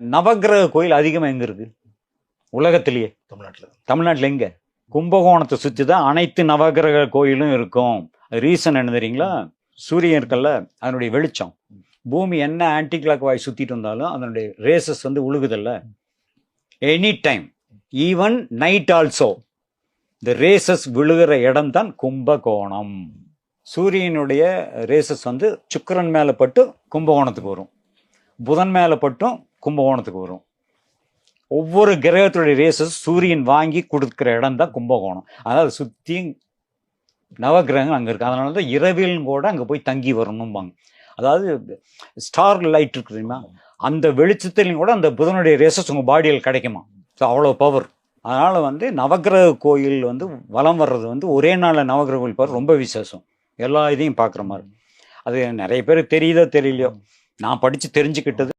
நவக்கிரக கோயில் அதிகமாக எங்கே இருக்கு? உலகத்திலேயே. தமிழ்நாட்டில். தமிழ்நாட்டில் எங்க? கும்பகோணத்தை சுற்றி தான் அனைத்து நவக்கிரக கோயிலும் இருக்கும். ரீசன் என்ன தெரியுங்களா? சூரியன் இருக்கல்ல அதனுடைய வெளிச்சம். பூமி என்ன ஆன்டி கிளாக் வாய் சுற்றிட்டு இருந்தாலும் அதனுடைய ரேசஸ் வந்து உழுகுதல்ல. Any time even night also இந்த ரேசஸ் விழுகிற இடம் தான் கும்பகோணம். சூரியனுடைய ரேசஸ் வந்து சுக்கிரன் மேலே பட்டு கும்பகோணத்துக்கு வரும். புதன் மேலே பட்டும் கும்பகோணத்துக்கு வரும். ஒவ்வொரு கிரகத்துடைய ரேசஸ் சூரியன் வாங்கி கொடுக்குற இடம் தான் கும்பகோணம். அதாவது சுற்றியும் நவகிரகங்கள் அங்கே இருக்குது அதனால தான் இரவிலும் கூட அங்கே போய் தங்கி வரணும்பாங்க. அதாவது ஸ்டார் லைட் இருக்கு தெரியுமா? அந்த வெளிச்சத்துலையும் கூட அந்த புதனுடைய ரேசஸ் உங்கள் பாடியில் கிடைக்குமா? ஸோ அவ்வளோ பவர் அதனால் வந்து நவக்கிரக கோயில் வந்து வலம் வர்றது வந்து ஒரே நாளில் நவகிரக கோயில் பாரு ரொம்ப விசேஷம். எல்லா இதையும் பார்க்குற மாதிரி. அது நிறைய பேர் தெரியுதோ தெரியலையோ. நான் படித்து தெரிஞ்சுக்கிட்டது